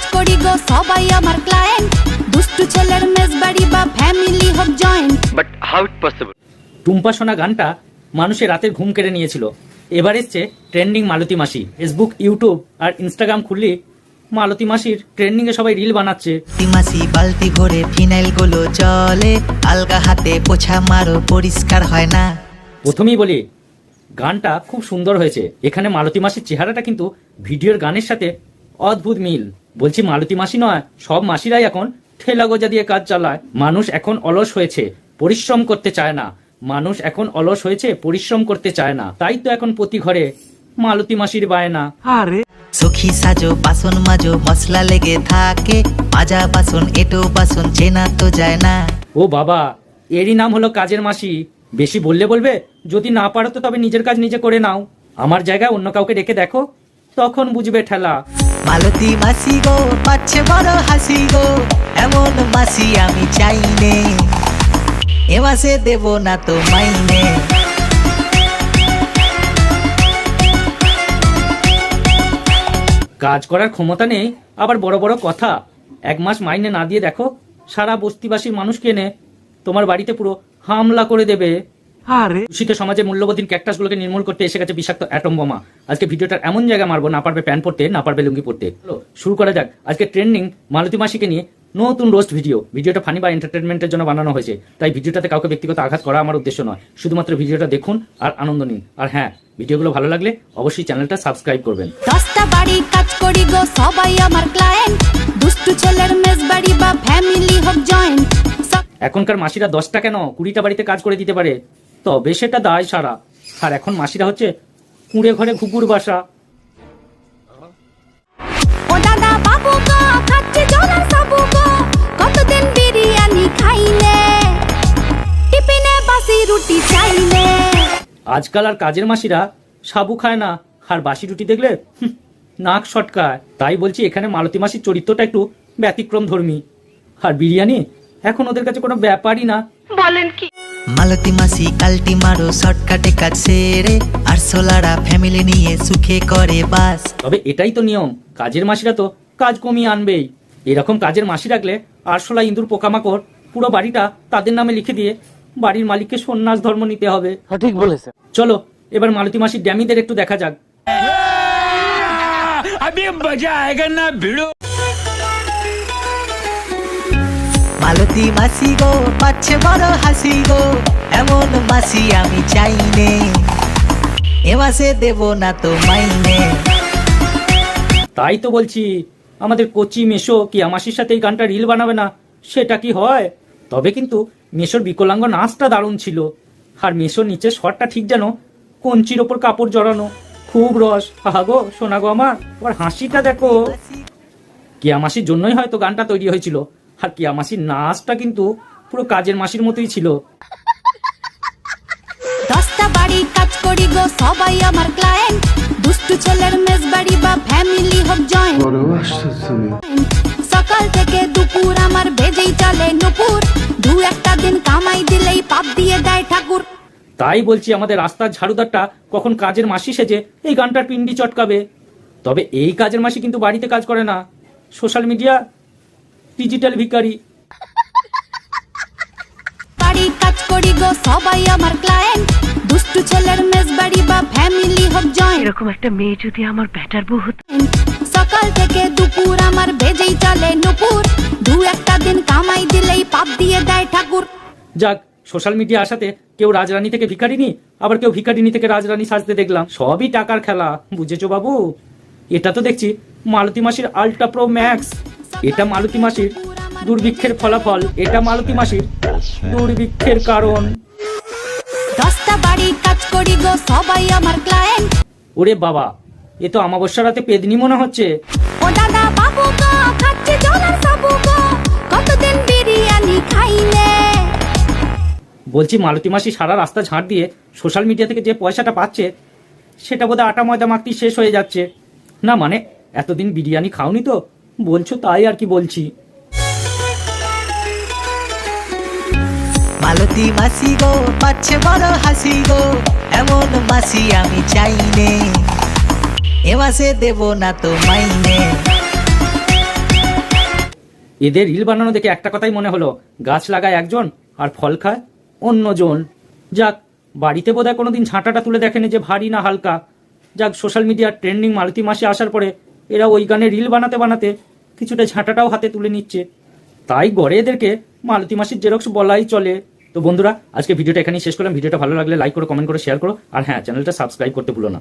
কাজ করি গো সবাই আমার ক্লায়েন্ট দুষ্টু ছেলের মেজবাড়ি বা ফ্যামিলি হোক joint But how it possible? Tumpa সোনা গানটা মানুষের রাতের ঘুম কেড়ে নিয়েছিল। এবার এসছে ট্রেন্ডিং মালতী মাসি। ফেসবুক ইউটিউব আর ইনস্টাগ্রাম খুললি মালতী মাসির ট্রেন্ডিং এ সবাই রিল বানাচ্ছে। মাসি বালতি ভরে ফিনাইলগুলো চলে। আলগা হাতে পোছা মারো পরিষ্কার হয় না। প্রথমেই বলি গানটা খুব সুন্দর হয়েছে। এখানে মালতী মাসির চেহারাটা কিন্তু ভিডিওর গানের সাথে অদ্ভুত মিল। বলছি মালতী মাসি নয় সব মাসিরাই এখন ঠেলা গোজা দিয়ে কাজ চালায়। মানুষ এখন অলস হয়েছে পরিশ্রম করতে চায় না। মানুষ এখন অলস হয়েছে পরিশ্রম করতে চায় না। তাই তো এখন প্রতি ঘরে মালতী মাসির বায়না। সখী সাজো বাসন মাজো মশলা লেগে থাকে। মাজা বাসন এটো বাসন চেনা তো যায় না। ও বাবা এরই নাম হলো কাজের মাসি। বেশি বললে বলবে যদি না পারো তো তবে নিজের কাজ নিজে করে নাও। আমার জায়গায় অন্য কাউকে রেখে দেখো তখন বুঝবে ঠেলা। মালতী মাসি গো, পাচ্ছে বড় হাসি গো, এমন মাসি আমি চাইনে এ মাসে দেব না তো মাইনে। কাজ করার ক্ষমতা নেই, আবার বড় বড় কথা। এক মাস মাইনে না দিয়ে দেখো, সারা বস্তিবাসীর মানুষকে এনে তোমার বাড়িতে পুরো হামলা করে দেবে। দূষিত সমাজে মূল্যবোধীন ক্যাকটাসগুলোকে নির্মূল করতে এসে গেছে বিষাক্ত অ্যাটম বোমা। আজকে ভিডিওটার এমন জায়গায় মারবো না পারবে প্যান্ট পরতে না পারবে লুঙ্গি পরতে শুরু করা যাক। আজকে ট্রেন্ডিং মালতী মাসিকে নিয়ে নতুন রোস্ট ভিডিও ভিডিওটা ফানি বা এন্টারটেনমেন্টের জন্য বানানো হয়েছে। তাই ভিডিওটাতে কাউকে ব্যক্তিগত আঘাত করা আমার উদ্দেশ্য নয়। শুধুমাত্র ভিডিওটা দেখুন আর আনন্দ নিন। আর হ্যাঁ ভিডিওগুলো ভালো লাগলে অবশ্যই চ্যানেলটা সাবস্ক্রাইব করবেন। দশটা বাড়ি কাজ করি গো সবাই আমার ক্লায়েন্ট দুষ্টু ছেলের মেজবাড়ি বা ফ্যামিলি হোক জয়েন্ট এখনকার মাসিরা দশটা কেন? কুড়িটা বাড়িতে কাজ করে দিতে পারে। তবে সেটা দায় সারা। আর এখন মাসিরা হচ্ছে কুঁড়ে ঘরে ঘুকুর বাসা। আজকাল আর কাজের মাসিরা সাবু খায় না আর বাসি রুটি দেখলে নাক সটকায়। তাই বলছি এখানে মালতী মাসির চরিত্রটা একটু ব্যতিক্রম ধর্মী আর বিরিয়ানি এখন ওদের কাছে কোনো ব্যাপারই না। মালতি মাসি কালটি মারো শর্টকাটে কাজ সেরে আর সোলারা ফ্যামিলি নিয়ে সুখে করে বাস তবে এটাই তো নিয়ম কাজের মাসিরা তো কাজ কমিয়ে আনবেই এরকম কাজের মাসি রাখলে আরশোলা ইন্দুর পোকামাকড় পুরো বাড়িটা তাদের নামে লিখে দিয়ে বাড়ির মালিককে সন্ন্যাস ধর্ম নিতে হবে ঠিক বলেছে চলো এবার মালতি মাসি ড্যামিদের একটু দেখা যাক আমি মজা আয়গা না ভিড়ো মালতী মাসি গো পাচ্ছে বড় হাসি গো। এমন মাসি আমি চাইনে এ মাসে দেব না তো মাইনে। তাই তো বলছি আমাদের কোচি মেশো কি আমাসির সাথে এই গানটা রিল বানাবে না? সেটা কি হয়? তবে কিন্তু মেশোর বিকলাঙ্গ নাচটা দারুণ ছিল। আর মেশোর নিচে শটটা ঠিক যেন কঞ্চির ওপর কাপড় জড়ানো। খুব রস। হাহা গো শোনা গো আমার আবার হাসিটা দেখো। কিয়ামাসির জন্যই হয়তো গানটা তৈরি হয়েছিল? আর কিয়ামাসির নাচটা কিন্তু পুরো কাজের মাসির মতোই ছিল। দশটা বাড়ি কাজ করি গো সবাই আমার ক্লায়েন্ট দুষ্টু ছেলের মেজবাড়ি বা ফ্যামিলি হোক জয়েন্ট সকাল থেকে দুপুর আমার বেজেই চলে নুপুর। দু একটা দিন কামাই দিলেই পাপ দিয়ে দেয় ঠাকুর। তাই বলছি আমাদের রাস্তার ঝাড়ুদারটা কখন কাজের মাসি সেজে এই গানটার পিন্ডি চটকাবে। তবে এই কাজের মাসি কিন্তু বাড়িতে কাজ করে না। সোশ্যাল মিডিয়া ডিজিটাল ভিকারি বাড়ি কাজ করি গো সবাই আমার ক্লায়েন্ট দুষ্টু ছেলের মেজবাড়ি বা ফ্যামিলি হোক জয়েন্ট এরকম একটা মেয়ে যদি আমার ব্যাটার বউ হতো। সকাল থেকে দুপুর আমার বেজেই চলে নুপুর। দু একটা দিন কামাই দিলেই পাপ দিয়ে দেয় ঠাকুর। যাক সোশ্যাল মিডিয়া আসাতে কেউ রাজরানী থেকে ভিখারিনি আবার কেউ ভিখারিনী থেকে রাজরানী সাজতে দেখলাম। সবই টাকার খেলা বুঝেছ বাবু? এটা তো দেখছি মালতী মাসির আল্ট্রা প্রো ম্যাক্স এটা মালতী মাসির দুর্ভিক্ষের ফলাফল এটা মালতী মাসির দুর্ভিক্ষের কারণ। দশটা বাড়ি কাজ করি গো সবাই আমার ক্লায়েন্ট ওরে বাবা এ তো আমাবস্যা রাতে পেদনি মনে হচ্ছে। ও দাদা বাবু গো খাচ্ছে জলার সাবু গো কতদিন বিরিয়ানি খাইলে? বলছি মালতী মাসি সারা রাস্তা ঝাঁট দিয়ে সোশ্যাল মিডিয়া থেকে যে পয়সাটা পাচ্ছে সেটা বোধহয় আটা ময়দা মাখতেই শেষ হয়ে যাচ্ছে। না মানে এতদিন বিরিয়ানি খাওনি তো? বলছো তাই আর কি বলছি। মালতী মাসি গো পাচ্ছে বড় হাসি গো এমন মাসি আমি চাইনে এ মাসে দেব না তো মাইনে। এদের রিল বানানো দেখে একটা কথাই মনে হলো গাছ লাগায় একজন আর ফল খায় অন্যজন। যাক বাড়িতে বোধহয় কোনোদিন ঝাঁটাটা তুলে দেখেনি যে ভারী না হালকা। যাক সোশ্যাল মিডিয়ার ট্রেন্ডিং মালতি মাসে আসার পরে এরা ওই গানে রিল বানাতে বানাতে কিছুটা ঝাঁটাটাও হাতে তুলে নিচ্ছে। তাই গড়ে এদেরকে মালতি মাসির জেরক্স বলাই চলে। তো বন্ধুরা, আজকে ভিডিওটা এখানেই শেষ করলাম। ভিডিওটা ভালো লাগলে লাইক করো কমেন্ট করে শেয়ার করো। আর হ্যাঁ চ্যানেলটা সাবস্ক্রাইব করতে ভুলো না।